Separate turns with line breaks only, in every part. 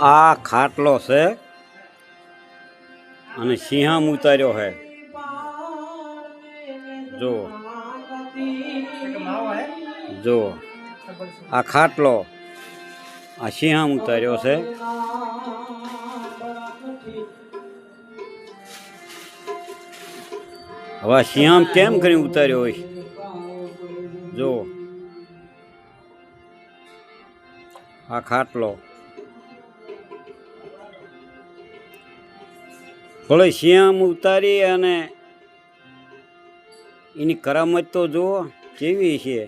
આ ખાટલો છે અને સિંહામ ઉતાર્યો છે જો. જો. આ ખાટલો આ સિંહામ ઉતાર્યો છે. હવે સિંહામ કેમ કરી ઉતાર્યો હોય? જો. આ ખાટલો ભલે શિયામ ઉતારી અને એની કરામત તો જુઓ કેવી છે.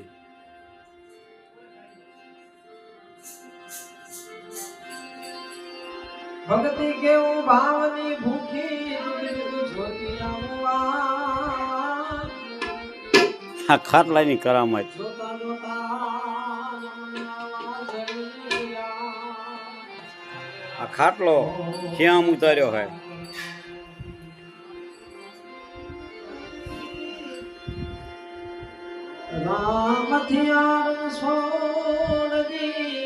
ભક્તિ કેવું ભાવની ભૂખી
આ ખાટલાની કરામત. આ ખાટલો શિયામ ઉતાર્યો છે
રામ થિયાર સોરગી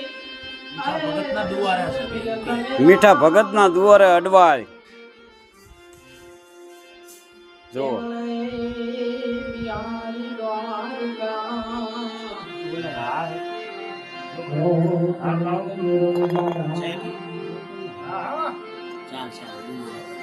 ભગતના દુવારે છે.
મીઠા ભગતના દુવારે અડવાય. જો
ચાલ ચાલ